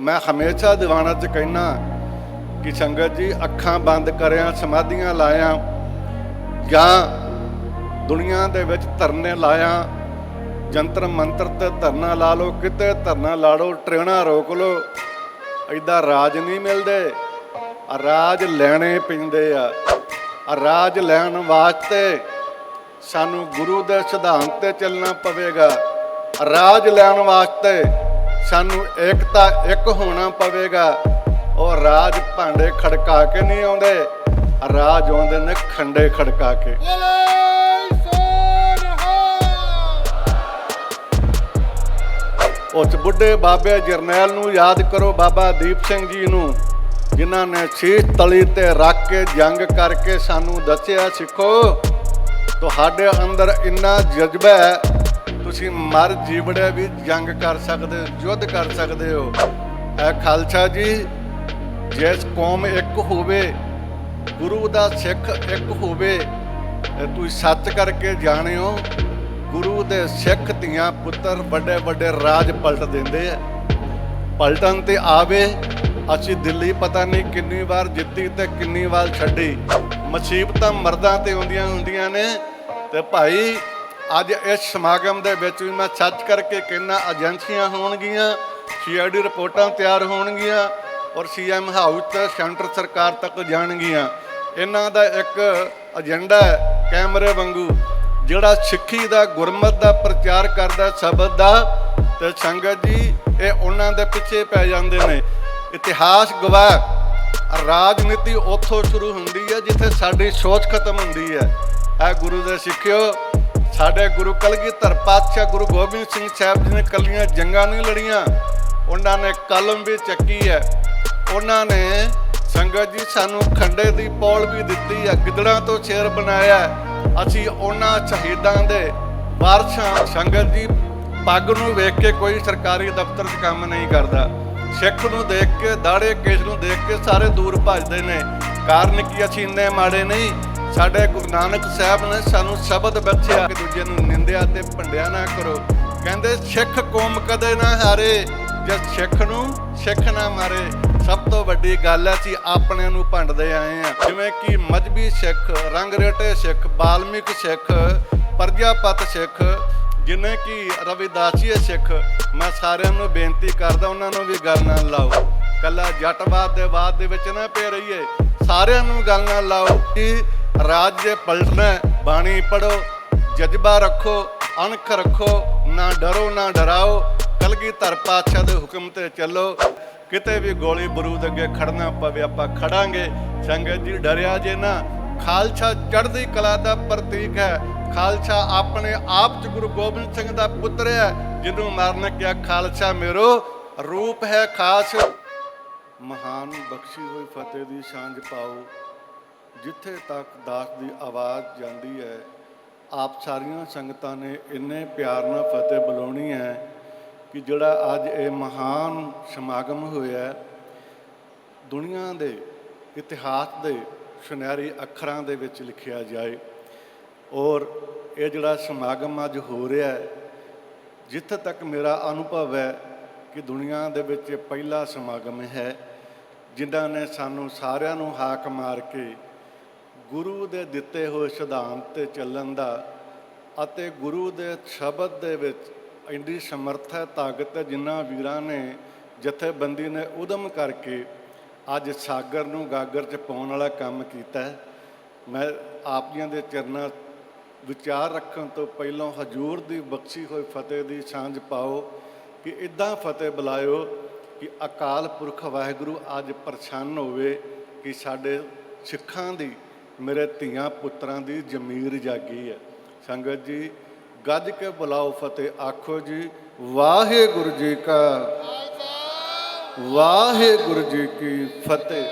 ਮੈਂ ਹਮੇਸ਼ਾ ਦੀਵਾਨਾਂ 'ਚ ਕਹਿਣਾ ਕਿ ਸੰਗਤ ਜੀ, ਅੱਖਾਂ ਬੰਦ ਕਰਿਆ, ਸਮਾਧੀਆਂ ਲਾਇਆ, ਜਾਂ ਦੁਨੀਆ ਦੇ ਵਿੱਚ ਧਰਨੇ ਲਾਇਆ, ਜੰਤਰ ਮੰਤਰ ਤੇ ਧਰਨਾ ਲਾ ਲਓ, ਕਿਤੇ ਧਰਨਾ ਲਾ ਲਓ, ਟ੍ਰੇਨਾਂ ਰੋਕ ਲਓ ਐਦਾਂ ਰਾਜ ਨਹੀਂ ਮਿਲਦੇ। ਆ ਰਾਜ ਲੈਣੇ ਪੈਂਦੇ ਆ। ਆ ਰਾਜ ਲੈਣ ਵਾਸਤੇ ਸਾਨੂੰ ਗੁਰੂ ਦੇ ਸਿਧਾਂਤ ਤੇ ਚੱਲਣਾ ਪਵੇਗਾ। ਰਾਜ ਲੈਣ ਵਾਸਤੇ ਸਾਨੂੰ ਏਕਤਾ ਇੱਕ ਹੋਣਾ ਪਵੇਗਾ। ਉਹ ਰਾਜ ਭਾਂਡੇ ਖੜਕਾ ਕੇ ਨਹੀਂ ਆਉਂਦੇ। ਰਾਜ ਆਉਂਦੇ ਨੇ ਖੰਡੇ ਖੜਕਾ ਕੇ। ਉਸ ਬੁੱਢੇ ਬਾਬੇ ਜਰਨੈਲ ਨੂੰ ਯਾਦ ਕਰੋ ਬਾਬਾ ਦੀਪ ਸਿੰਘ ਜੀ ਨੂੰ, ਜਿਨ੍ਹਾਂ ਨੇ ਸੀਸ ਤਲੀ ਤੇ ਰੱਖ ਕੇ ਜੰਗ ਕਰਕੇ ਸਾਨੂੰ ਦੱਸਿਆ, ਸਿੱਖੋ, ਤੁਹਾਡੇ ਅੰਦਰ ਇੰਨਾ ਜਜ਼ਬਾ ਹੈ ਤੁਸੀਂ ਮਰ ਜੀਵੜਿਆ ਵੀ ਜੰਗ ਕਰ ਸਕਦੇ ਹੋ, ਯੁੱਧ ਕਰ ਸਕਦੇ ਹੋ। ਐ ਖਾਲਸਾ ਜੀ, ਜਿਸ ਕੌਮ ਇੱਕ ਹੋਵੇ, ਗੁਰੂ ਦਾ ਸਿੱਖ ਇੱਕ ਹੋਵੇ ਤੁਸੀਂ ਸੱਚ ਕਰਕੇ ਜਾਣਿਓ, ਗੁਰੂ ਦੇ ਸਿੱਖ ਧੀਆਂ ਪੁੱਤਰ ਵੱਡੇ ਵੱਡੇ ਰਾਜ ਪਲਟ ਦਿੰਦੇ ਆ। ਪਲਟਨ ਤੇ ਆਵੇ, ਅਸੀਂ ਦਿੱਲੀ ਪਤਾ ਨਹੀਂ ਕਿੰਨੀ ਵਾਰ ਜਿੱਤੀ ਤੇ ਕਿੰਨੀ ਵਾਰ ਛੱਡੀ। ਮੁਸੀਬਤਾਂ ਮਰਦਾਂ ਤੇ ਆਉਂਦੀਆਂ ਹੁੰਦੀਆਂ ਨੇ, ਤੇ ਭਾਈ ਅੱਜ ਇਸ ਸਮਾਗਮ ਦੇ ਵਿੱਚ ਵੀ ਮੈਂ ਸੱਚ ਕਰਕੇ ਕਹਿੰਦਾ, ਏਜੰਸੀਆਂ ਹੋਣਗੀਆਂ ਸੀਆਈਡੀ ਰਿਪੋਰਟਾਂ ਤਿਆਰ ਹੋਣਗੀਆਂ ਔਰ ਸੀਐਮ ਹਾਊਸ ਤੇ ਸੈਂਟਰ ਸਰਕਾਰ ਤੱਕ ਜਾਣਗੀਆਂ। ਇਹਨਾਂ ਦਾ ਇੱਕ ਏਜੰਡਾ ਹੈ, ਕੈਮਰੇ ਵਾਂਗੂ, ਜਿਹੜਾ ਸਿੱਖੀ ਦਾ ਗੁਰਮਤ ਦਾ ਪ੍ਰਚਾਰ ਕਰਦਾ ਸ਼ਬਦ ਦਾ। ਤੇ ਸੰਗਤ ਜੀ, ਇਹ ਉਹਨਾਂ ਦੇ ਪਿੱਛੇ ਪੈ ਜਾਂਦੇ ਨੇ। ਇਤਿਹਾਸ ਗਵਾਹ, ਰਾਜਨੀਤੀ ਉੱਥੋਂ ਸ਼ੁਰੂ ਹੁੰਦੀ ਹੈ, ਜਿੱਥੇ ਸਾਡੀ ਸੋਚ ਖਤਮ ਹੁੰਦੀ ਹੈ। ਇਹ ਗੁਰੂ ਦੇ ਸਿੱਖਿਓ ਸਾਡੇ ਗੁਰੂ ਕਲਗੀਧਰ ਪਾਤਸ਼ਾਹ ਗੁਰੂ ਗੋਬਿੰਦ ਸਿੰਘ ਸਾਹਿਬ ਜੀ ਨੇ ਕੱਲੀਆਂ ਜੰਗਾਂ ਨਹੀਂ ਲੜੀਆਂ। ਉਹਨਾਂ ਨੇ ਕਲਮ ਵੀ ਚੱਕੀ ਹੈ। ਉਹਨਾਂ ਨੇ ਸੰਗਤ ਜੀ ਸਾਨੂੰ ਖੰਡੇ ਦੀ ਪੌਲ ਵੀ ਦਿੱਤੀ ਹੈ। ਗਿੱਦੜਾਂ ਤੋਂ ਸ਼ੇਰ ਬਣਾਇਆ ਅਸੀਂ ਉਹਨਾਂ ਸ਼ਹੀਦਾਂ ਦੇ ਵਾਰਸਾਂ ਸੰਗਤ ਜੀ ਪੱਗ ਨੂੰ ਵੇਖ ਕੇ ਕੋਈ ਸਰਕਾਰੀ ਦਫ਼ਤਰ 'ਚ ਕੰਮ ਨਹੀਂ ਕਰਦਾ। ਸਿੱਖ ਨੂੰ ਦੇਖ ਕੇ ਦਾੜੇ ਕੇਸ ਨੂੰ ਦੇਖ ਕੇ ਸਾਰੇ ਦੂਰ ਭੱਜਦੇ ਨੇ। ਕਾਰਨ ਕੀ ਅਸੀਂ ਇੰਨੇ ਮਾੜੇ ਨਹੀਂ? ਸਾਡੇ ਗੁਰੂ ਨਾਨਕ ਸਾਹਿਬ ਨੇ ਸਾਨੂੰ ਸ਼ਬਦ ਬਖਸ਼ਿਆ। ਕਿ ਦੂਜੇ ਨੂੰ ਨਿੰਦਿਆ ਤੇ ਭੰਡਿਆ ਨਾ ਕਰੋ। ਕਹਿੰਦੇ, ਸਿੱਖ ਕੌਮ ਕਦੇ ਨਾ ਹਾਰੇ। ਜੇ ਸਿੱਖ ਨੂੰ ਸਿੱਖ ਨਾ ਮਾਰੇ, ਸਭ ਤੋਂ ਵੱਡੀ ਗੱਲ ਹੈ ਅਸੀਂ ਆਪਣਿਆਂ ਨੂੰ ਭੰਡਦੇ ਆਏ ਆ ਜਿਵੇਂ ਕਿ ਮਜਬੀ ਸਿੱਖ ਰੰਗਰੇਟੇ ਸਿੱਖ, ਬਾਲਮਿਕ ਸਿੱਖ, ਪ੍ਰਜਾਪਤ ਸਿੱਖ, ਜਿਵੇਂ ਕਿ ਰਵਿਦਾਸੀਏ ਸਿੱਖ, ਮੈਂ ਸਾਰਿਆਂ ਨੂੰ ਬੇਨਤੀ ਕਰਦਾ, ਉਹਨਾਂ ਨੂੰ ਵੀ ਗੱਲ ਨਾਲ ਲਾਓ। ਕੱਲਾ ਜੱਟਵਾਦ ਦੇ ਬਾਦ ਦੇ ਵਿੱਚ ਨਾ ਪੈ ਰਹੀਏ। ਸਾਰਿਆਂ ਨੂੰ ਗੱਲ ਨਾਲ ਲਾਓ ਕਿ ਰਾਜ ਜੇ ਪਲਟਣਾ ਹੈ, ਬਾਣੀ ਪੜੋ ਜਜ਼ਬਾ ਰੱਖੋ ਅਣਖ ਰੱਖੋ ਨਾ ਡਰੋ ਨਾ ਡਰਾਓ ਕਲਗੀਧਰ ਪਾਤਸ਼ਾਹ ਦੇ ਹੁਕਮ ਤੇ ਚੱਲੋ। ਕਿਤੇ ਵੀ ਗੋਲੀ ਬਰੂਦ ਅੱਗੇ ਖੜਨਾ ਪਵੇ ਆਪਾਂ ਖੜਾਂਗੇ। ਸੰਗਤ ਜੀ ਡਰਿਆ ਜੇ ਨਾ ਖਾਲਸਾ ਚੜ੍ਹਦੀ ਕਲਾ ਦਾ ਪ੍ਰਤੀਕ ਹੈ। ਖਾਲਸਾ ਆਪਣੇ ਆਪ ਚ ਗੁਰੂ ਗੋਬਿੰਦ ਸਿੰਘ ਦਾ ਪੁੱਤਰ ਹੈ ਜਿਹਨੂੰ ਮਾਰਨ ਕਿਹਾ ਖਾਲਸਾ ਮੇਰੋ ਰੂਪ ਹੈ ਖਾਸ। ਮਹਾਨ ਬਖਸ਼ੀ ਹੋਈ ਫਤਿਹ ਦੀ ਸਾਂਝ ਪਾਓ। ਜਿੱਥੇ ਤੱਕ ਦਾਸ ਦੀ ਆਵਾਜ਼ ਜਾਂਦੀ ਹੈ, ਆਪ ਸਾਰੀਆਂ ਸੰਗਤਾਂ ਨੇ ਇੰਨੇ ਪਿਆਰ ਨਾਲ ਫਤਿਹ ਬੁਲਾਉਣੀ ਹੈ ਕਿ ਜਿਹੜਾ ਅੱਜ ਇਹ ਮਹਾਨ ਸਮਾਗਮ ਹੋਇਆ, ਦੁਨੀਆ ਦੇ ਇਤਿਹਾਸ ਦੇ ਸੁਨਹਿਰੀ ਅੱਖਰਾਂ ਦੇ ਵਿੱਚ ਲਿਖਿਆ ਜਾਏ ਔਰ ਇਹ ਜਿਹੜਾ ਸਮਾਗਮ ਅੱਜ ਹੋ ਰਿਹਾ ਹੈ, ਜਿੱਥੇ ਤੱਕ ਮੇਰਾ ਅਨੁਭਵ ਹੈ ਕਿ ਦੁਨੀਆ ਦੇ ਵਿੱਚ ਇਹ ਪਹਿਲਾ ਸਮਾਗਮ ਹੈ, ਜਿਨ੍ਹਾਂ ਨੇ ਸਾਨੂੰ ਸਾਰਿਆਂ ਨੂੰ ਹਾਕ ਮਾਰ ਕੇ ਗੁਰੂ ਦੇ ਦਿੱਤੇ ਹੋਏ ਸਿਧਾਂਤ ਤੇ ਚੱਲਣ ਦਾ ਅਤੇ ਗੁਰੂ ਦੇ ਸ਼ਬਦ ਦੇ ਵਿੱਚ ਇੰਨੀ ਸਮਰੱਥਾ ਤਾਕਤ ਹੈ ਜਿਨ੍ਹਾਂ ਵੀਰਾਂ ਨੇ ਜਥੇਬੰਦੀ ਨੇ ਉਦਮ ਕਰਕੇ ਅੱਜ ਸਾਗਰ ਨੂੰ ਗਾਗਰ 'ਚ ਪਾਉਣ ਵਾਲਾ ਕੰਮ ਕੀਤਾ ਹੈ। ਮੈਂ ਆਪ ਜੀਆਂ ਦੇ ਚਰਨਾਂ ਵਿਚਾਰ ਰੱਖਣ ਤੋਂ ਪਹਿਲਾਂ ਹਜੂਰ ਦੀ ਬਖਸ਼ੀ ਹੋਈ ਫਤਿਹ ਦੀ ਸਾਂਝ ਪਾਓ ਕਿ ਇਦਾਂ ਫਤਿਹ ਬੁਲਾਇਓ ਕਿ ਅਕਾਲ ਪੁਰਖ ਵਾਹਿਗੁਰੂ ਅੱਜ ਪ੍ਰਸੰਨ ਹੋਵੇ ਕਿ ਸਾਡੇ ਸਿੱਖਾਂ ਦੀ ਮੇਰੇ ਧੀਆਂ ਪੁੱਤਰਾਂ ਦੀ ਜ਼ਮੀਰ ਜਾਗੀ ਹੈ। ਸੰਗਤ ਜੀ, ਗੱਜ ਕੇ ਬੁਲਾਓ ਫਤਿਹ। ਆਖੋ ਜੀ, ਵਾਹਿਗੁਰੂ ਜੀ ਕਾ ਵਾਹਿਗੁਰੂ ਜੀ ਕੀ ਫਤਿਹ।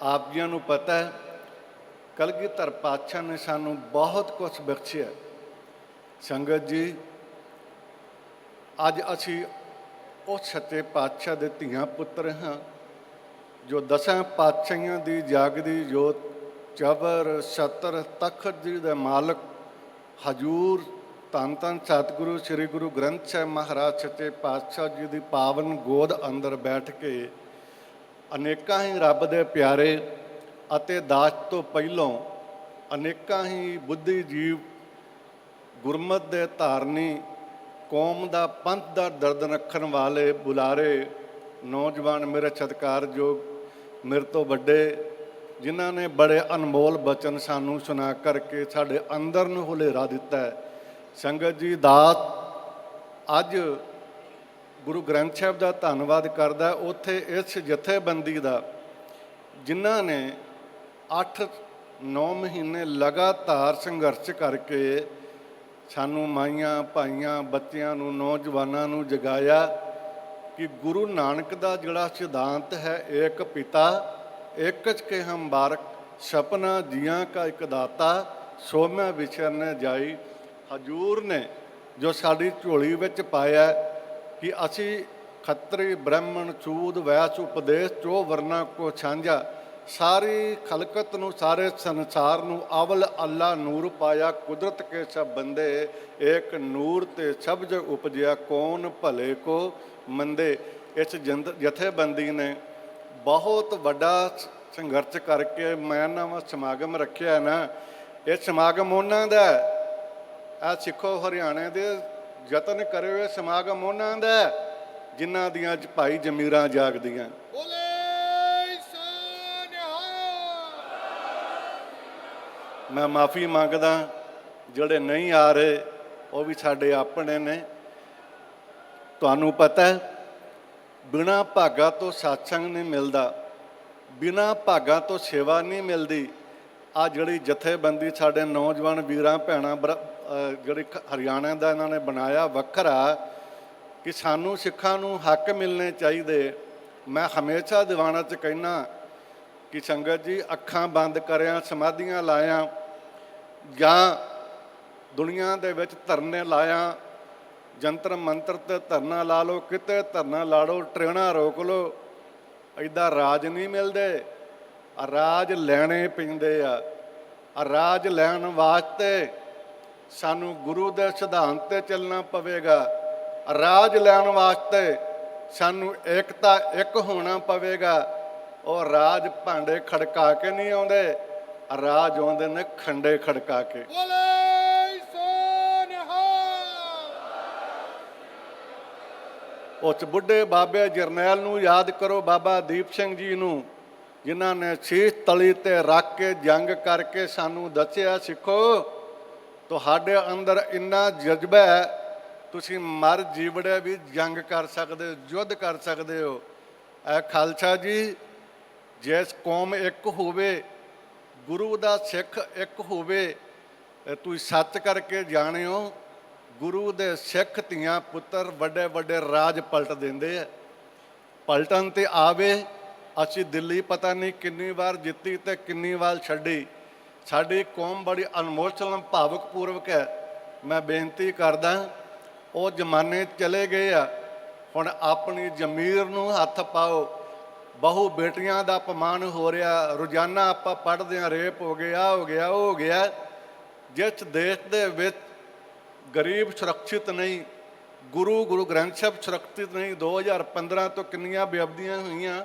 ਆਪ ਜੀਆਂ ਨੂੰ ਪਤਾ ਹੈ, ਕਲਗੀਧਰ ਪਾਤਸ਼ਾਹ ਨੇ ਸਾਨੂੰ ਬਹੁਤ ਕੁਝ ਬਖਸ਼ਿਆ ਸੰਗਤ ਜੀ, ਅੱਜ ਅਸੀਂ ਉਹ ਸੱਚੇ ਪਾਤਸ਼ਾਹ ਦੇ ਧੀਆਂ ਪੁੱਤਰ ਹਾਂ, ਜੋ ਦਸਾਂ ਪਾਤਸ਼ਾਹੀਆਂ ਦੀ ਜਾਗਦੀ ਜੋਤ ਚਬਰ ਛਤਰ ਤਖਤ ਜੀ ਦੇ ਮਾਲਕ, ਹਜੂਰ ਧੰਨ ਧੰਨ ਸਤਿਗੁਰੂ, ਸ੍ਰੀ ਗੁਰੂ ਗ੍ਰੰਥ ਸਾਹਿਬ ਮਹਾਰਾਜ ਸੱਚੇ ਪਾਤਸ਼ਾਹ ਜੀ ਦੀ ਪਾਵਨ ਗੋਦ ਅੰਦਰ ਬੈਠ ਕੇ ਅਨੇਕਾਂ ਹੀ ਰੱਬ ਦੇ ਪਿਆਰੇ ਅਤੇ ਦਾਸ ਤੋਂ ਪਹਿਲੋਂ ਅਨੇਕਾਂ ਹੀ ਬੁੱਧੀ ਜੀਵ ਗੁਰਮਤ ਦੇ ਧਾਰਨੀ ਕੌਮ ਦਾ ਪੰਥ ਦਾ ਦਰਦ ਰੱਖਣ ਵਾਲੇ ਬੁਲਾਰੇ ਨੌਜਵਾਨ ਮੇਰੇ ਸਤਿਕਾਰਯੋਗ ਮੇਰੇ ਤੋਂ ਵੱਡੇ ਜਿਨ੍ਹਾਂ ਨੇ ਬੜੇ ਅਨਮੋਲ ਬਚਨ ਸਾਨੂੰ ਸੁਣਾ ਕਰਕੇ ਸਾਡੇ ਅੰਦਰ ਨੂੰ ਹੁਲੇਰਾ ਦਿੱਤਾ ਹੈ। ਸੰਗਤ ਜੀ, ਦਾਤ ਅੱਜ ਗੁਰੂ ਗ੍ਰੰਥ ਸਾਹਿਬ ਦਾ ਧੰਨਵਾਦ ਕਰਦਾ ਉੱਥੇ ਇਸ ਜਥੇਬੰਦੀ ਦਾ ਜਿਨ੍ਹਾਂ ਨੇ 8-9 ਮਹੀਨੇ ਲਗਾਤਾਰ ਸੰਘਰਸ਼ ਕਰਕੇ ਸਾਨੂੰ ਮਾਈਆਂ, ਭਾਈਆਂ, ਬੱਚਿਆਂ ਨੂੰ, ਨੌਜਵਾਨਾਂ ਨੂੰ ਜਗਾਇਆ ਕਿ ਗੁਰੂ ਨਾਨਕ ਦਾ ਜਿਹੜਾ ਸਿਧਾਂਤ ਹੈ ਇੱਕ ਪਿਤਾ ਏਕਚ ਕੇ ਹਮ ਬਾਰਕ, ਸਪਨਾ ਜੀਆਂ ਕਾ ਇੱਕ ਦਾਤਾ ਸੋਮਿਆ ਮੈਂ ਵਿਚਰਨੇ ਜਾਈ। ਹਜੂਰ ਨੇ ਜੋ ਸਾਡੀ ਝੋਲੀ ਵਿੱਚ ਪਾਇਆ ਕਿ ਅਸੀਂ ਖੱਤਰੀ ਬ੍ਰਾਹਮਣ ਚੂਦ ਵੈਸ ਉਪਦੇਸ਼ ਚੋ ਵਰਨਾ ਕੋ ਛਾਂਝਾ ਸਾਰੀ ਖਲਕਤ ਨੂੰ, ਸਾਰੇ ਸੰਸਾਰ ਨੂੰ ਅਵਲ ਅੱਲਾ ਨੂਰ ਪਾਇਆ। ਕੁਦਰਤ ਕੇ ਸਭ ਬੰਦੇ, ਏਕ ਨੂਰ ਤੇ ਸਬਜ ਉਪਜਿਆ। ਕੌਣ ਭਲੇ ਕੋ ਮੰਦੇ? ਇਸ ਜੰਦ- ਜਥੇਬੰਦੀ ਨੇ ਬਹੁਤ ਵੱਡਾ ਸੰਘਰਸ਼ ਕਰਕੇ ਮੈਂ ਨਵਾਂ ਸਮਾਗਮ ਰੱਖਿਆ ਨਾ। ਇਹ ਸਮਾਗਮ ਉਹਨਾਂ ਦਾ ਆ ਸਿੱਖੋ ਹਰਿਆਣੇ ਦੇ ਯਤਨ ਕਰੇ ਹੋਏ ਸਮਾਗਮ ਉਹਨਾਂ ਦਾ ਜਿਨ੍ਹਾਂ ਦੀਆਂ ਅੱਜ ਭਾਈ ਜਮੀਰਾਂ ਜਾਗਦੀਆਂ। ਬੋਲੇ ਮੈਂ ਮਾਫੀ ਮੰਗਦਾ ਜਿਹੜੇ ਨਹੀਂ ਆ ਰਹੇ ਉਹ ਵੀ ਸਾਡੇ ਆਪਣੇ ਨੇ। ਤੁਹਾਨੂੰ ਪਤਾ ਹੈ ਬਿਨਾ ਭਾਗਾ ਤੋਂ satsang ਨਹੀਂ ਮਿਲਦਾ, ਬਿਨਾ ਭਾਗਾ ਤੋਂ ਸੇਵਾ ਨਹੀਂ ਮਿਲਦੀ। ਆ ਜਿਹੜੀ ਜਥੇਬੰਦੀ ਸਾਡੇ ਨੌਜਵਾਨ ਵੀਰਾਂ, ਭੈਣਾਂ, ਬਰ- ਅਹ ਜਿਹੜੇ ਹਰਿਆਣਾ ਦਾ ਇਹਨਾਂ ਨੇ ਬਣਾਇਆ ਵੱਖਰਾ ਕਿ ਸਾਨੂੰ ਸਿੱਖਾਂ ਨੂੰ ਹੱਕ ਮਿਲਣੇ ਚਾਹੀਦੇ। ਮੈਂ ਹਮੇਸ਼ਾ ਦੀਵਾਨਾਂ 'ਚ ਕਹਿਣਾ ਕਿ ਸੰਗਤ ਜੀ, ਅੱਖਾਂ ਬੰਦ ਕਰਿਆ, ਸਮਾਧੀਆਂ ਲਾਇਆ ਜਾਂ ਦੁਨੀਆ ਦੇ ਵਿੱਚ ਧਰਨੇ ਲਾਇਆ ਜੰਤਰ ਮੰਤਰ ਤੇ ਧਰਨਾ ਲਾ ਲਓ, ਕਿਤੇ ਧਰਨਾ ਲਾੜੋ ਟ੍ਰੇਨਾਂ ਰੋਕ ਲਓ ਐਦਾਂ ਰਾਜ ਨਹੀਂ ਮਿਲਦੇ। ਆ ਰਾਜ ਲੈਣੇ ਪੈਂਦੇ ਆ। ਆ ਰਾਜ ਲੈਣ ਵਾਸਤੇ ਸਾਨੂੰ ਗੁਰੂ ਦੇ ਸਿਧਾਂਤ ਤੇ ਚੱਲਣਾ ਪਵੇਗਾ। ਰਾਜ ਲੈਣ ਵਾਸਤੇ ਸਾਨੂੰ ਏਕਤਾ ਇੱਕ ਹੋਣਾ ਪਵੇਗਾ। ਉਹ ਰਾਜ ਭਾਂਡੇ ਖੜਕਾ ਕੇ ਨਹੀਂ ਆਉਂਦੇ ਰਾਜ ਆਉਂਦੇ ਨੇ ਖੰਡੇ ਖੜਕਾ ਕੇ। ਬੋਲੇ! ਉਸ ਬੁੱਢੇ ਬਾਬੇ ਜਰਨੈਲ ਨੂੰ ਯਾਦ ਕਰੋ ਬਾਬਾ ਦੀਪ ਸਿੰਘ ਜੀ ਨੂੰ, ਜਿਨ੍ਹਾਂ ਨੇ ਸੀਸ ਤਲੀ ਤੇ ਰੱਖ ਕੇ ਜੰਗ ਕਰਕੇ ਸਾਨੂੰ ਦੱਸਿਆ, ਸਿੱਖੋ, ਤੁਹਾਡੇ ਅੰਦਰ ਇੰਨਾ ਜਜ਼ਬਾ ਹੈ, ਤੁਸੀਂ ਮਰ ਜੀਵੜੇ ਵੀ ਜੰਗ ਕਰ ਸਕਦੇ ਹੋ, ਯੁੱਧ ਕਰ ਸਕਦੇ ਹੋ। ਐ ਖਾਲਸਾ ਜੀ, ਜਿਸ ਕੌਮ ਇੱਕ ਹੋਵੇ, ਗੁਰੂ ਦਾ ਸਿੱਖ ਇੱਕ ਹੋਵੇ ਤੁਸੀਂ ਸੱਚ ਕਰਕੇ ਜਾਣਿਓ ਗੁਰੂ ਦੇ ਸਿੱਖ ਧੀਆਂ ਪੁੱਤਰ ਵੱਡੇ ਵੱਡੇ ਰਾਜ ਪਲਟ ਦਿੰਦੇ ਆ। ਪਲਟਨ ਤੇ ਆਵੇ, ਅਸੀਂ ਦਿੱਲੀ ਪਤਾ ਨਹੀਂ ਕਿੰਨੀ ਵਾਰ ਜਿੱਤੀ ਤੇ ਕਿੰਨੀ ਵਾਰ ਛੱਡੀ। ਸਾਡੀ ਕੌਮ ਬੜੀ ਅਨਮੋਲ ਭਾਵਕ ਪੂਰਵਕ ਹੈ। ਮੈਂ ਬੇਨਤੀ ਕਰਦਾ, ਉਹ ਜ਼ਮਾਨੇ ਚਲੇ ਗਏ ਆ। ਹੁਣ ਆਪਣੀ ਜ਼ਮੀਰ ਨੂੰ ਹੱਥ ਪਾਓ। ਬਹੁ ਬੇਟੀਆਂ ਦਾ ਅਪਮਾਨ ਹੋ ਰਿਹਾ। ਰੋਜ਼ਾਨਾ ਆਪਾਂ ਪੜ੍ਹਦੇ ਆ, ਰੇਪ ਹੋ ਗਿਆ ਹੋ ਗਿਆ ਉਹ ਹੋ ਗਿਆ। ਜਿਸ ਦੇਸ਼ ਦੇ ਵਿੱਚ ਗਰੀਬ ਸੁਰੱਖਿਅਤ ਨਹੀਂ, ਗੁਰੂ ਗੁਰੂ ਗ੍ਰੰਥ ਸਾਹਿਬ ਸੁਰੱਖਿਅਤ ਨਹੀਂ 2015 ਤੋਂ ਕਿੰਨੀਆਂ ਬੇਅਬਦੀਆਂ ਹੋਈਆਂ,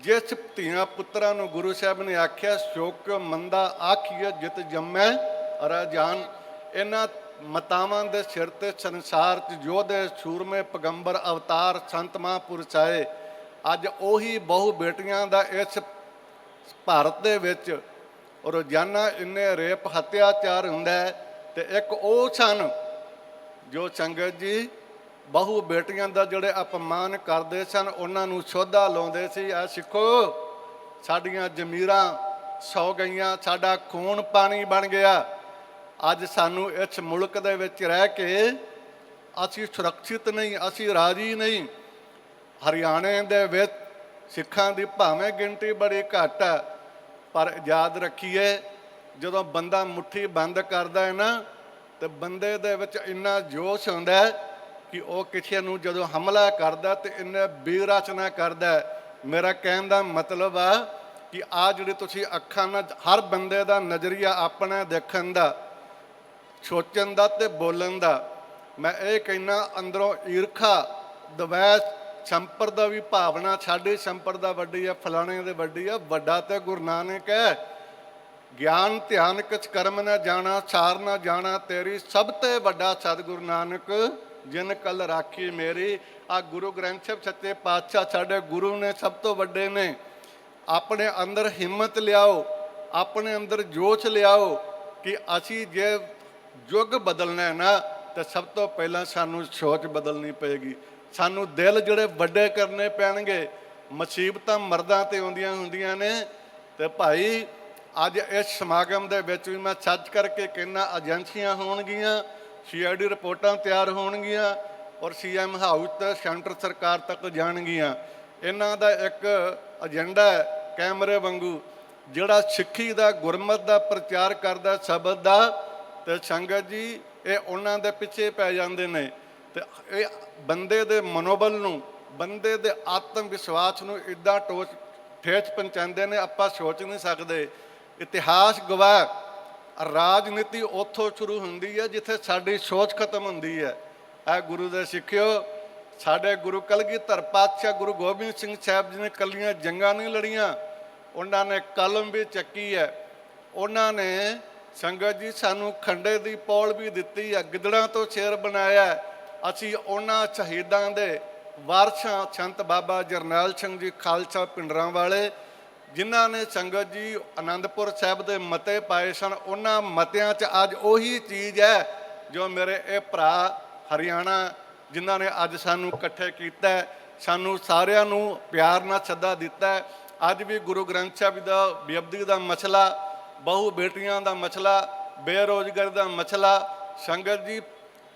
ਜਿਸ ਧੀਆਂ ਪੁੱਤਰਾਂ ਨੂੰ ਗੁਰੂ ਸਾਹਿਬ ਨੇ ਆਖਿਆ ਸ਼ੋਕ ਮੰਦਾ ਆਖੀਏ ਜਿਤ ਜੰਮੈ ਰਾਜਾਨ ਇਹਨਾਂ ਮਤਾਵਾਂ ਦੇ ਸਿਰ ਤੇ ਸੰਸਾਰ ਚ ਯੋਧੇ, ਸੂਰਮੇ, ਪਗੰਬਰ, ਅਵਤਾਰ, ਸੰਤ ਮਹਾਂਪੁਰਸ਼ ਆਏ। ਅੱਜ ਉਹੀ ਬਹੁ ਬੇਟੀਆਂ ਦਾ ਇਸ ਭਾਰਤ ਦੇ ਵਿੱਚ ਰੋਜ਼ਾਨਾ ਇੰਨੇ ਰੇਪ, ਹੱਤਿਆਚਾਰ ਹੁੰਦਾ ਹੈ ਤੇ ਇੱਕ ਉਹ ਸਨ ਜੋ ਸੰਗਤ ਜੀ ਬਹੁ ਬੇਟੀਆਂ ਦਾ ਜਿਹੜੇ ਅਪਮਾਨ ਕਰਦੇ ਸਨ, ਉਹਨਾਂ ਨੂੰ ਸ਼ੋਧਾ ਲਾਉਂਦੇ ਸੀ, ਆ ਸਿੱਖੋ, ਸਾਡੀਆਂ ਜ਼ਮੀਰਾਂ ਸੌ ਗਈਆਂ, ਸਾਡਾ ਖੂਨ ਪਾਣੀ ਬਣ ਗਿਆ। ਅੱਜ ਸਾਨੂੰ ਇਸ ਮੁਲਕ ਦੇ ਵਿੱਚ ਰਹਿ ਕੇ ਅਸੀਂ ਸੁਰੱਖਿਅਤ ਨਹੀਂ, ਅਸੀਂ ਰਾਜੀ ਨਹੀਂ। ਹਰਿਆਣੇ ਦੇ ਵਿੱਚ ਸਿੱਖਾਂ ਦੀ ਭਾਵੇਂ ਗਿਣਤੀ ਬੜੀ ਘੱਟ ਹੈ ਪਰ ਯਾਦ ਰੱਖੀਏ ਜਦੋਂ ਬੰਦਾ ਮੁੱਠੀ ਬੰਦ ਕਰਦਾ ਹੈ ਨਾ, ਤੇ ਬੰਦੇ ਦੇ ਵਿੱਚ ਇੰਨਾ ਜੋਸ਼ ਹੁੰਦਾ ਹੈ ਕਿ ਉਹ ਕਿਸੇ ਨੂੰ ਜਦੋਂ ਹਮਲਾ ਕਰਦਾ ਤੇ ਇੰਨੇ ਬੇਰਚਨਾ ਕਰਦਾ ਮੇਰਾ ਕਹਿਣ ਦਾ ਮਤਲਬ ਆ ਕਿ ਆ ਜਿਹੜੇ ਤੁਸੀਂ ਅੱਖਾਂ ਨਾਲ ਹਰ ਬੰਦੇ ਦਾ ਨਜ਼ਰੀਆ ਆਪਣਾ ਦੇਖਣ ਦਾ, ਸੋਚਣ ਦਾ ਤੇ ਬੋਲਣ ਦਾ, ਮੈਂ ਇਹ ਕਹਿਣਾ ਅੰਦਰੋਂ ਈਰਖਾ, ਦਵੈਸ, ਸੰਪਰ ਦਾ ਵੀ ਭਾਵਨਾ, ਸਾਡੇ ਸੰਪਰ ਦਾ ਵੱਡੀ ਆ ਫਲਾਣੇ ਦੇ ਵੱਡੀ ਆ ਵੱਡਾ ਤੇ ਗੁਰੂ ਨਾਨਕ ਹੈ। ਗਿਆਨ ਧਿਆਨ ਕਿਛ ਕਰਮ ਨਾ ਜਾਣਾ, ਸਾਰ ਨਾ ਜਾਣਾ, ਤੇਰੀ ਸਭ ਤੇ ਵੱਡਾ ਸਤਿਗੁਰੂ ਨਾਨਕ, ਜਿਨ ਕਲ ਰਾਖੀ ਮੇਰੀ। ਆ ਗੁਰੂ ਗ੍ਰੰਥ ਸਾਹਿਬ ਸੱਚੇ ਪਾਤਸ਼ਾਹ ਸਾਡੇ ਗੁਰੂ ਨੇ ਸਭ ਤੋਂ ਵੱਡੇ ਨੇ। ਆਪਣੇ ਅੰਦਰ ਹਿੰਮਤ ਲਿਆਓ, ਆਪਣੇ ਅੰਦਰ ਜੋਸ਼ ਲਿਆਓ ਕਿ ਅਸੀਂ ਜੇ ਯੁੱਗ ਬਦਲਣਾ ਨਾ, ਤਾਂ ਸਭ ਤੋਂ ਪਹਿਲਾਂ ਸਾਨੂੰ ਸੋਚ ਬਦਲਣੀ ਪਏਗੀ। ਸਾਨੂੰ ਦਿਲ ਜਿਹੜੇ ਵੱਡੇ ਕਰਨੇ ਪੈਣਗੇ, ਮੁਸੀਬਤਾਂ ਮਰਦਾਂ ਤੇ ਆਉਂਦੀਆਂ ਹੁੰਦੀਆਂ ਨੇ, ਤੇ ਭਾਈ ਅੱਜ ਇਸ ਸਮਾਗਮ ਦੇ ਵਿੱਚ ਵੀ ਮੈਂ ਸੱਚ ਕਰਕੇ ਕਹਿੰਦਾ, ਏਜੰਸੀਆਂ ਹੋਣਗੀਆਂ ਸੀਆਈਡੀ ਰਿਪੋਰਟਾਂ ਤਿਆਰ ਹੋਣਗੀਆਂ ਔਰ ਸੀਐਮ ਹਾਊਸ ਤੇ ਸੈਂਟਰ ਸਰਕਾਰ ਤੱਕ ਜਾਣਗੀਆਂ। ਇਹਨਾਂ ਦਾ ਇੱਕ ਏਜੰਡਾ ਕੈਮਰੇ ਵਾਂਗੂ, ਜਿਹੜਾ ਸਿੱਖੀ ਦਾ ਗੁਰਮਤ ਦਾ ਪ੍ਰਚਾਰ ਕਰਦਾ ਸ਼ਬਦ ਦਾ ਤੇ ਸੰਗਤ ਜੀ, ਇਹ ਉਹਨਾਂ ਦੇ ਪਿੱਛੇ ਪੈ ਜਾਂਦੇ ਨੇ ਤੇ ਇਹ ਬੰਦੇ ਦੇ ਮਨੋਬਲ ਨੂੰ, ਬੰਦੇ ਦੇ ਆਤਮ ਵਿਸ਼ਵਾਸ ਨੂੰ ਇਦਾਂ ਟੋਚ ਠੇਚ ਪਹੁੰਚਾਉਂਦੇ ਨੇ, ਆਪਾਂ ਸੋਚ ਨਹੀਂ ਸਕਦੇ। ਇਤਿਹਾਸ ਗਵਾਹ ਰਾਜਨੀਤੀ ਉੱਥੋਂ ਸ਼ੁਰੂ ਹੁੰਦੀ ਹੈ ਜਿੱਥੇ ਸਾਡੀ ਸੋਚ ਖਤਮ ਹੁੰਦੀ ਹੈ। ਇਹ ਗੁਰੂ ਦੇ ਸਿੱਖਿਓ, ਸਾਡੇ ਗੁਰੂ ਕਲਗੀਧਰ ਪਾਤਸ਼ਾਹ ਗੁਰੂ ਗੋਬਿੰਦ ਸਿੰਘ ਸਾਹਿਬ ਜੀ ਨੇ ਕੱਲੀਆਂ ਜੰਗਾਂ ਨਹੀਂ ਲੜੀਆਂ, ਉਹਨਾਂ ਨੇ ਕਲਮ ਵੀ ਚੱਕੀ ਹੈ। ਉਹਨਾਂ ਨੇ ਸੰਗਤ ਜੀ ਸਾਨੂੰ ਖੰਡੇ ਦੀ ਪੌਲ ਵੀ ਦਿੱਤੀ ਹੈ, ਗਿੱਦੜਾਂ ਤੋਂ ਸ਼ੇਰ ਬਣਾਇਆ ਅਸੀਂ ਉਹਨਾਂ ਸ਼ਹੀਦਾਂ ਦੇ ਵਾਰਸ਼ਾਂ ਸੰਤ ਬਾਬਾ ਜਰਨੈਲ ਸਿੰਘ ਜੀ ਖਾਲਸਾ ਪਿੰਡਰਾਂ ਵਾਲੇ ਜਿਨ੍ਹਾਂ ਨੇ ਸੰਗਤ ਜੀ ਆਨੰਦਪੁਰ ਸਾਹਿਬ ਦੇ ਮਤੇ ਪਾਏ ਸਨ, ਉਹਨਾਂ ਮਤਿਆਂ 'ਚ ਅੱਜ ਉਹੀ ਚੀਜ਼ ਹੈ ਜੋ ਮੇਰੇ ਇਹ ਭਰਾ ਹਰਿਆਣਾ ਜਿਨ੍ਹਾਂ ਨੇ ਅੱਜ ਸਾਨੂੰ ਇਕੱਠੇ ਕੀਤਾ ਸਾਨੂੰ ਸਾਰਿਆਂ ਨੂੰ ਪਿਆਰ ਨਾਲ ਸੱਦਾ ਦਿੱਤਾ ਅੱਜ ਵੀ ਗੁਰੂ ਗ੍ਰੰਥ ਸਾਹਿਬ ਦਾ ਬੇਅਬਦੀ ਦਾ ਮਸਲਾ, ਬਹੁ ਬੇਟੀਆਂ ਦਾ ਮਸਲਾ, ਬੇਰੋਜ਼ਗਾਰੀ ਦਾ ਮਸਲਾ, ਸੰਗਤ ਜੀ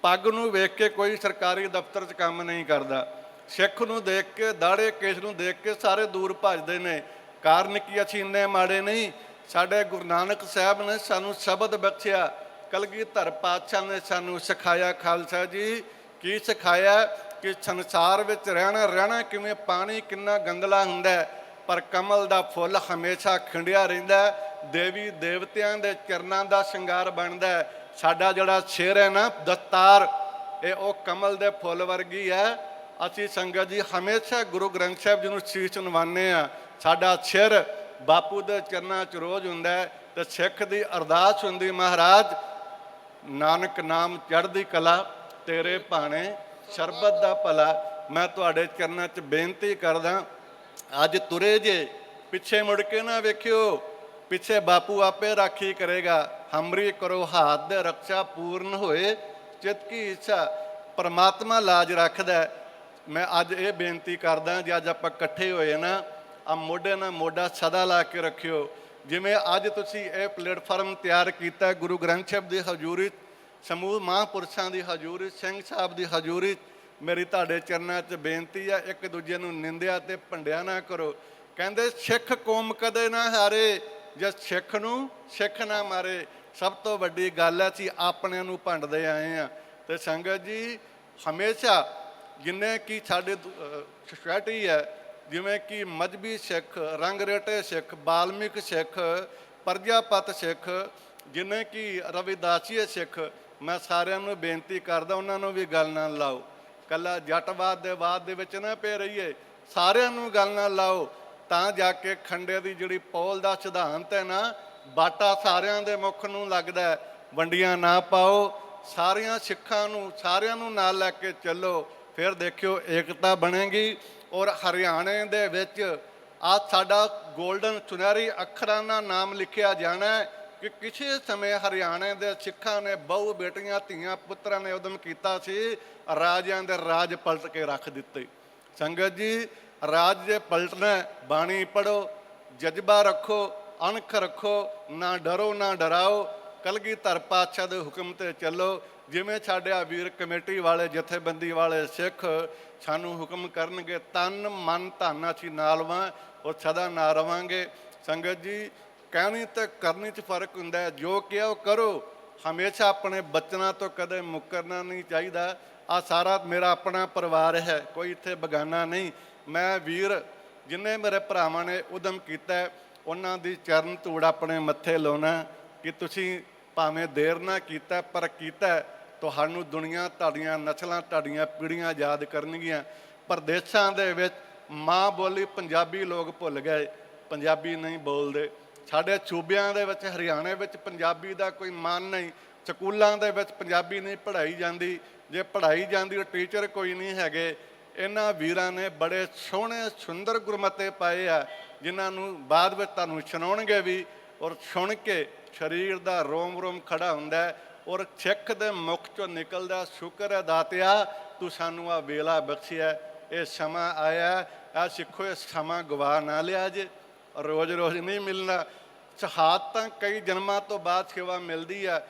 ਪੱਗ ਨੂੰ ਵੇਖ ਕੇ ਕੋਈ ਸਰਕਾਰੀ ਦਫ਼ਤਰ 'ਚ ਕੰਮ ਨਹੀਂ ਕਰਦਾ। ਸਿੱਖ ਨੂੰ ਦੇਖ ਕੇ ਦਾੜੇ ਕੇਸ ਨੂੰ ਦੇਖ ਕੇ ਸਾਰੇ ਦੂਰ ਭੱਜਦੇ ਨੇ। ਕਾਰਨ ਕੀ ਅਸੀਂ ਇੰਨੇ ਮਾੜੇ ਨਹੀਂ। ਸਾਡੇ ਗੁਰੂ ਨਾਨਕ ਸਾਹਿਬ ਨੇ ਸਾਨੂੰ ਸ਼ਬਦ ਬਖਸ਼ਿਆ। ਕਲਗੀਧਰ ਪਾਤਸ਼ਾਹ ਨੇ ਸਾਨੂੰ ਸਿਖਾਇਆ ਖਾਲਸਾ ਜੀ। ਕੀ ਸਿਖਾਇਆ? ਕਿ ਸੰਸਾਰ ਵਿੱਚ ਰਹਿਣਾ ਰਹਿਣਾ ਕਿਵੇਂ ਪਾਣੀ ਕਿੰਨਾ ਗੰਦਲਾ ਹੁੰਦਾ ਹੈ, ਪਰ ਕਮਲ ਦਾ ਫੁੱਲ ਹਮੇਸ਼ਾ ਖਿੰਡਿਆ ਰਹਿੰਦਾ ਦੇਵੀ ਦੇਵਤਿਆਂ ਦੇ ਚਰਨਾਂ ਦਾ ਸ਼ਿੰਗਾਰ ਬਣਦਾ ਸਾਡਾ ਜਿਹੜਾ ਸ਼ੇਰ ਹੈ ਨਾ ਦਸਤਾਰ ਇਹ ਉਹ ਕਮਲ ਦੇ ਫੁੱਲ ਵਰਗੀ ਹੈ। ਅਸੀਂ ਸੰਗਤ ਜੀ ਹਮੇਸ਼ਾ ਗੁਰੂ ਗ੍ਰੰਥ ਸਾਹਿਬ ਜੀ ਨੂੰ ਸੀਸ ਨਵਾਉਂਦੇ ਆ ਸਾਡਾ ਸਿਰ ਬਾਪੂ ਦੇ ਚਰਨਾਂ 'ਚ ਰੋਜ਼ ਹੁੰਦਾ ਹੈ ਤੇ ਸਿੱਖ ਦੀ ਅਰਦਾਸ ਹੁੰਦੀ ਮਹਾਰਾਜ, ਨਾਨਕ ਨਾਮ ਚੜ੍ਹਦੀ ਕਲਾ, ਤੇਰੇ ਭਾਣੇ ਸ਼ਰਬਤ ਦਾ ਭਲਾ। ਮੈਂ ਤੁਹਾਡੇ ਚਰਨਾਂ 'ਚ ਬੇਨਤੀ ਕਰਦਾ, ਅੱਜ ਤੁਰੇ ਜੇ, ਪਿੱਛੇ ਮੁੜ ਕੇ ਨਾ ਵੇਖਿਓ, ਪਿੱਛੇ ਬਾਪੂ ਆਪੇ ਰਾਖੀ ਕਰੇਗਾ। ਹਮਰੀ ਕਰੋ ਹਾਥ ਦੇ ਰੱਖਿਆ ਪੂਰਨ ਹੋਏ, ਚਿਤ ਕੀ ਇੱਛਾ, ਪਰਮਾਤਮਾ ਲਾਜ ਰੱਖਦਾ ਮੈਂ ਅੱਜ ਇਹ ਬੇਨਤੀ ਕਰਦਾ, ਜੇ ਅੱਜ ਆਪਾਂ ਇਕੱਠੇ ਹੋਏ ਨਾ ਆ ਮੋਢੇ ਨਾਲ ਮੋਢਾ ਸਦਾ ਲਾ ਕੇ ਰੱਖਿਓ। ਜਿਵੇਂ ਅੱਜ ਤੁਸੀਂ ਇਹ ਪਲੇਟਫਾਰਮ ਤਿਆਰ ਕੀਤਾ ਗੁਰੂ ਗ੍ਰੰਥ ਸਾਹਿਬ ਦੀ ਹਜ਼ੂਰੀ 'ਚ, ਸਮੂਹ ਮਹਾਂਪੁਰਸ਼ਾਂ ਦੀ ਹਜ਼ੂਰੀ ਸਿੰਘ ਸਾਹਿਬ ਦੀ ਹਜ਼ੂਰੀ 'ਚ ਮੇਰੀ ਤੁਹਾਡੇ ਚਰਨਾਂ 'ਚ ਬੇਨਤੀ ਆ ਇੱਕ ਦੂਜੇ ਨੂੰ ਨਿੰਦਿਆ ਤੇ ਭੰਡਿਆ ਨਾ ਕਰੋ। ਕਹਿੰਦੇ ਸਿੱਖ ਕੌਮ ਕਦੇ ਨਾ ਹਾਰੇ ਜੇ ਸਿੱਖ ਨੂੰ ਸਿੱਖ ਨਾ ਮਾਰੇ। ਸਭ ਤੋਂ ਵੱਡੀ ਗੱਲ ਹੈ ਅਸੀਂ ਆਪਣਿਆਂ ਨੂੰ ਭੰਡਦੇ ਆਏ ਆ। ਤੇ ਸੰਗਤ ਜੀ ਹਮੇਸ਼ਾ ਜਿੰਨੇ ਕੀ ਸਾਡੇ ਸੋਸਾਇਟੀ ਹੈ ਜਿਵੇਂ ਕਿ ਮਜਬੀ ਸਿੱਖ, ਰੰਗਰੇਟੇ ਸਿੱਖ, ਬਾਲਮਿਕ ਸਿੱਖ, ਪ੍ਰਜਾਪਤ ਸਿੱਖ, ਜਿੰਨੇ ਕਿ ਰਵਿਦਾਸੀਏ ਸਿੱਖ, ਮੈਂ ਸਾਰਿਆਂ ਨੂੰ ਬੇਨਤੀ ਕਰਦਾ ਉਹਨਾਂ ਨੂੰ ਵੀ ਗੱਲ ਨਾਲ ਲਾਓ। ਕੱਲਾ ਜੱਟਵਾਦ ਦੇ ਬਾਦ ਦੇ ਵਿੱਚ ਨਾ ਪਏ ਰਹੀਏ, ਸਾਰਿਆਂ ਨੂੰ ਗੱਲ ਨਾਲ ਲਾਓ। ਤਾਂ ਜਾ ਕੇ ਖੰਡੇ ਦੀ ਜਿਹੜੀ ਪੌਲ ਦਾ ਸਿਧਾਂਤ ਹੈ ਨਾ, ਬਾਟਾ ਸਾਰਿਆਂ ਦੇ ਮੁਖ ਨੂੰ ਲੱਗਦਾ ਵੰਡੀਆਂ ਨਾ ਪਾਓ, ਸਾਰਿਆਂ ਸਿੱਖਾਂ ਨੂੰ, ਸਾਰਿਆਂ ਨੂੰ ਨਾਲ ਲੈ ਕੇ ਚੱਲੋ, ਫਿਰ ਦੇਖਿਓ ਏਕਤਾ ਬਣੇਗੀ। ਔਰ ਹਰਿਆਣੇ ਦੇ ਵਿੱਚ ਆ ਸਾਡਾ 골ਡਨ ਸੁਨਹਿਰੀ ਅੱਖਰਾਂ ਨਾਲ ਨਾਮ ਲਿਖਿਆ ਜਾਣਾ ਕਿ ਕਿਸੇ ਸਮੇਂ ਹਰਿਆਣੇ ਦੇ ਸਿੱਖਾਂ ਨੇ ਬਹੁ ਬੇਟੀਆਂ, ਧੀਆਂ, ਪੁੱਤਰਾਂ ਨੇ ਉਦਮ ਕੀਤਾ ਸੀ, ਰਾਜਿਆਂ ਦੇ ਰਾਜ ਪਲਟ ਕੇ ਰੱਖ ਦਿੱਤੇ। ਸੰਗਤ ਜੀ, ਰਾਜ ਜੇ ਪਲਟਣਾ ਬਾਣੀ ਪੜੋ ਜਜ਼ਬਾ ਰੱਖੋ, ਅਣਖ ਰੱਖੋ, ਨਾ ਡਰੋ, ਨਾ ਡਰਾਓ ਕਲਗੀਧਰ ਪਾਤਸ਼ਾਹ ਦੇ ਹੁਕਮ ਤੇ ਚੱਲੋ। ਜਿਵੇਂ ਸਾਡੇ ਆ ਵੀਰ ਕਮੇਟੀ ਵਾਲੇ, ਜਥੇਬੰਦੀ ਵਾਲੇ ਸਿੱਖ ਸਾਨੂੰ ਹੁਕਮ ਕਰਨਗੇ, ਤਨ ਮਨ ਧਨ ਅਸੀਂ ਨਾਲ ਵਾਂ, ਉਹ ਸਦਾ ਨਾਲ ਰਵਾਂਗੇ। ਸੰਗਤ ਜੀ, ਕਹਿਣੀ ਤੇ ਕਰਨੀ 'ਚ ਫ਼ਰਕ ਹੁੰਦਾ ਹੈ, ਜੋ ਕਿਹਾ ਉਹ ਕਰੋ। ਹਮੇਸ਼ਾ ਆਪਣੇ ਬਚਨਾਂ ਤੋਂ ਕਦੇ ਮੁੱਕਰਨਾ ਨਹੀਂ ਚਾਹੀਦਾ। ਆ ਸਾਰਾ ਮੇਰਾ ਆਪਣਾ ਪਰਿਵਾਰ ਹੈ, ਕੋਈ ਇੱਥੇ ਬਗਾਨਾ ਨਹੀਂ। ਮੈਂ ਵੀਰ, ਜਿੰਨੇ ਮੇਰੇ ਭਰਾਵਾਂ ਨੇ ਉਦਮ ਕੀਤਾ ਉਹਨਾਂ ਦੀ ਚਰਨ ਧੂੜ ਆਪਣੇ ਮੱਥੇ ਲਾਉਣਾ ਕਿ ਤੁਸੀਂ ਭਾਵੇਂ ਦੇਰ ਨਾ ਕੀਤਾ, ਪਰ ਕੀਤਾ ਤੁਹਾਨੂੰ ਦੁਨੀਆ, ਤੁਹਾਡੀਆਂ ਨਸਲਾਂ, ਤੁਹਾਡੀਆਂ ਪੀੜ੍ਹੀਆਂ ਯਾਦ ਕਰਨਗੀਆਂ। ਪਰਦੇਸਾਂ ਦੇ ਵਿੱਚ ਮਾਂ ਬੋਲੀ ਪੰਜਾਬੀ ਲੋਕ ਭੁੱਲ ਗਏ। ਪੰਜਾਬੀ ਨਹੀਂ ਬੋਲਦੇ। ਸਾਡੇ ਸੂਬਿਆਂ ਦੇ ਵਿੱਚ, ਹਰਿਆਣੇ ਵਿੱਚ ਪੰਜਾਬੀ ਦਾ ਕੋਈ ਮਾਨ ਨਹੀਂ। ਸਕੂਲਾਂ ਦੇ ਵਿੱਚ ਪੰਜਾਬੀ ਨਹੀਂ ਪੜ੍ਹਾਈ ਜਾਂਦੀ। ਜੇ ਪੜ੍ਹਾਈ ਜਾਂਦੀ ਉਹ ਟੀਚਰ ਕੋਈ ਨਹੀਂ ਹੈਗੇ। ਇਹਨਾਂ ਵੀਰਾਂ ਨੇ ਬੜੇ ਸੋਹਣੇ, ਸੁੰਦਰ ਗੁਰਮਤੇ ਪਾਏ ਆ, ਜਿਨ੍ਹਾਂ ਨੂੰ ਬਾਅਦ ਵਿੱਚ ਤੁਹਾਨੂੰ ਸੁਣਾਉਣਗੇ ਵੀ ਔਰ ਸੁਣ ਕੇ ਸਰੀਰ ਦਾ ਰੋਮ ਰੋਮ ਖੜਾ ਹੁੰਦਾ ਹੈ। ਔਰ ਸਿੱਖ ਦੇ ਮੁਖ ਚੋਂ ਨਿਕਲਦਾ ਸ਼ੁਕਰ ਹੈ ਦਾਤਿਆ, ਤੂੰ ਸਾਨੂੰ ਆ ਵੇਲਾ ਬਖਸ਼ਿਆ, ਇਹ ਸਮਾਂ ਆਇਆ ਆ ਸਿੱਖੋ, ਇਹ ਸਮਾਂ ਗਵਾ ਨਾ ਲਿਆ ਜੇ। ਰੋਜ਼ ਰੋਜ਼ ਨਹੀਂ ਮਿਲਣਾ। ਸ਼ਹਾਦਤਾਂ ਕਈ ਜਨਮਾਂ ਤੋਂ ਬਾਅਦ ਸੇਵਾ ਮਿਲਦੀ ਆ।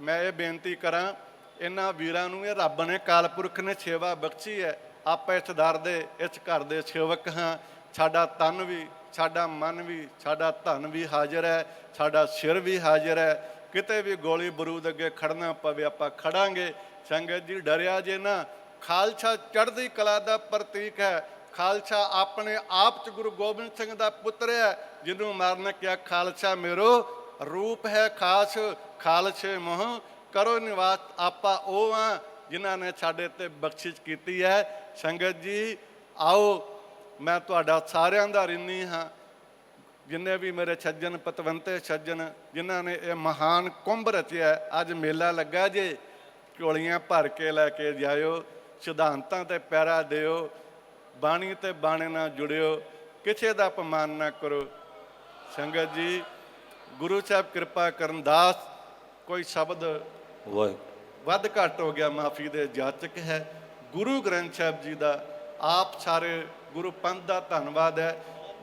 ਮੈਂ ਇਹ ਬੇਨਤੀ ਕਰਾਂ, ਇਹਨਾਂ ਵੀਰਾਂ ਨੂੰ, ਇਹ ਰੱਬ ਨੇ ਕਾਲਪੁਰਖ ਨੇ ਸੇਵਾ ਬਖਸ਼ੀ ਹੈ। ਆਪਾਂ ਇਸ ਦਰ ਦੇ, ਇਸ ਘਰ ਦੇ ਸੇਵਕ ਹਾਂ। ਸਾਡਾ ਤਨ ਵੀ, ਸਾਡਾ ਮਨ ਵੀ, ਸਾਡਾ ਧਨ ਵੀ ਹਾਜ਼ਰ ਹੈ, ਸਾਡਾ ਸਿਰ ਵੀ ਹਾਜ਼ਰ ਹੈ। ਕਿਤੇ ਵੀ ਗੋਲੀ ਬਰੂਦ ਅੱਗੇ ਖੜਨਾ ਪਵੇ, ਆਪਾਂ ਖੜਾਂਗੇ। ਸੰਗਤ ਜੀ, ਡਰਿਆ ਜੇ ਨਾ, ਖਾਲਸਾ ਚੜ੍ਹਦੀ ਕਲਾ ਦਾ ਪ੍ਰਤੀਕ ਹੈ। ਖਾਲਸਾ ਆਪਣੇ ਆਪ ਚ ਗੁਰੂ ਗੋਬਿੰਦ ਸਿੰਘ ਦਾ ਪੁੱਤਰ ਹੈ, ਜਿਹਨੂੰ ਮਾਰਨ ਕਿਹਾ, ਖਾਲਸਾ ਮੇਰੋ ਰੂਪ ਹੈ ਖਾਸ, ਖਾਲਸੇ ਮੋਹ ਕਰੋ ਨਿਵਾਸ, ਆਪਾ ਉਹ ਆ ਜਿਨ੍ਹਾਂ ਨੇ ਸਾਡੇ ਤੇ ਬਖਸ਼ਿਸ਼ ਕੀਤੀ ਹੈ। ਸੰਗਤ ਜੀ, ਆਓ, ਮੈਂ ਤੁਹਾਡਾ ਸਾਰਿਆਂ ਦਾ ਰਿੰਨੀ ਹਾਂ। ਜਿੰਨੇ ਵੀ ਮੇਰੇ ਸੱਜਣ ਪਤਵੰਤੇ ਸੱਜਣ ਜਿਨ੍ਹਾਂ ਨੇ ਇਹ ਮਹਾਨ ਕੁੰਭ ਰਚਿਆ ਅੱਜ ਮੇਲਾ ਲੱਗਾ ਜੇ ਝੋਲੀਆਂ ਭਰ ਕੇ ਲੈ ਕੇ ਜਾਇਓ ਸਿਧਾਂਤਾਂ ਤੇ ਪੈਰਾ ਦਿਓ ਬਾਣੀ ਤੇ ਬਾਣੇ ਨਾਲ ਜੁੜਿਓ ਕਿਸੇ ਦਾ ਅਪਮਾਨ ਨਾ ਕਰੋ। ਸੰਗਤ ਜੀ ਗੁਰੂ ਸਾਹਿਬ ਕਿਰਪਾ ਕਰਨ ਦਾਸ ਕੋਈ ਸ਼ਬਦ ਵੱਧ ਘੱਟ ਹੋ ਗਿਆ ਮਾਫੀ ਦੇ ਜਾਚਕ ਹੈ। ਗੁਰੂ ਗ੍ਰੰਥ ਸਾਹਿਬ ਜੀ ਦਾ ਆਪ ਸਾਰੇ ਗੁਰੂ ਪੰਥ ਦਾ ਧੰਨਵਾਦ ਹੈ।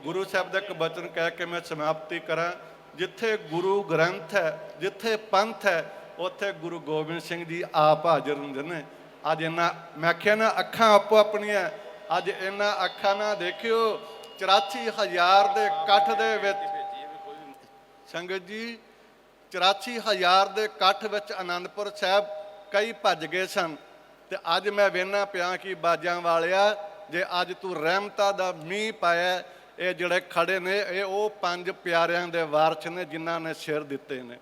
ਗੁਰੂ ਸਾਹਿਬ ਦਾ ਇੱਕ ਬਚਨ ਕਹਿ ਕੇ ਮੈਂ ਸਮਾਪਤੀ ਕਰਾਂ। ਜਿੱਥੇ ਗੁਰੂ ਗ੍ਰੰਥ ਹੈ, ਜਿੱਥੇ ਪੰਥ ਹੈ, ਉੱਥੇ ਗੁਰੂ ਗੋਬਿੰਦ ਸਿੰਘ ਜੀ ਆਪ ਹਾਜ਼ਰ ਹੁੰਦੇ ਨੇ। ਅੱਜ ਇਹਨਾਂ, ਮੈਂ ਆਖਿਆ ਨਾ, ਅੱਖਾਂ ਆਪੋ ਆਪਣੀਆਂ। ਅੱਜ ਇਹਨਾਂ ਅੱਖਾਂ ਨਾਲ ਦੇਖਿਓ 84000 ਦੇ ਇਕੱਠ ਦੇ ਵਿੱਚ ਸੰਗਤ ਜੀ 84000 ਦੇ ਇਕੱਠ ਵਿੱਚ ਆਨੰਦਪੁਰ ਸਾਹਿਬ ਕਈ ਭੱਜ ਗਏ ਸਨ। ਤੇ ਅੱਜ ਮੈਂ ਵੇਖਣਾ ਪਿਆ ਕਿ ਬਾਜਾਂ ਵਾਲਿਆ, ਜੇ ਅੱਜ ਤੂੰ ਰਹਿਮਤਾ ਦਾ ਮੀਂਹ ਪਾਇਆ ਇਹ ਜਿਹੜੇ ਖੜੇ ਨੇ ਇਹ ਉਹ ਪੰਜ ਪਿਆਰਿਆਂ ਦੇ ਵਾਰਸ ਨੇ ਜਿਨ੍ਹਾਂ ਨੇ ਸਿਰ ਦਿੱਤੇ ਨੇ।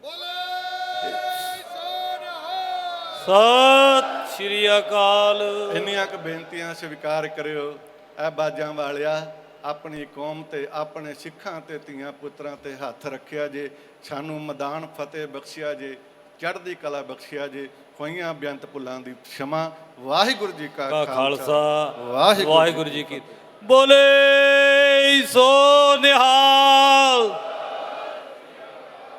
ਸਤਿ ਸ਼੍ਰੀ ਅਕਾਲ। ਇੰਨੀਆਂ ਕੁ ਬੇਨਤੀਆਂ ਸਵੀਕਾਰ ਕਰਿਓ। ਐ ਬਾਜਾਂ ਵਾਲਿਆ ਆਪਣੀ ਕੌਮ ਤੇ ਆਪਣੇ ਸਿੱਖਾਂ ਤੇ ਧੀਆਂ ਪੁੱਤਰਾਂ ਤੇ ਹੱਥ ਰੱਖਿਆ ਜੇ। ਸਾਨੂੰ ਮੈਦਾਨ ਫਤਿਹ ਬਖਸ਼ਿਆ ਜੇ ਚੜ੍ਹਦੀ ਕਲਾ ਬਖਸ਼ਿਆ ਜੇ। ਹੋਈਆਂ ਬੇਅੰਤ ਭੁੱਲਾਂ ਦੀ ਖਿਮਾ ਵਾਹਿਗੁਰੂ ਜੀ ਕਾ ਕਾ ਖਾਲਸਾ। ਵਾਹਿਗੁਰੂ ਵਾਹਿਗੁਰੂ ਜੀ ਕੀ ਬੋਲੇ। ਸੋ ਨਿਹਾਲ।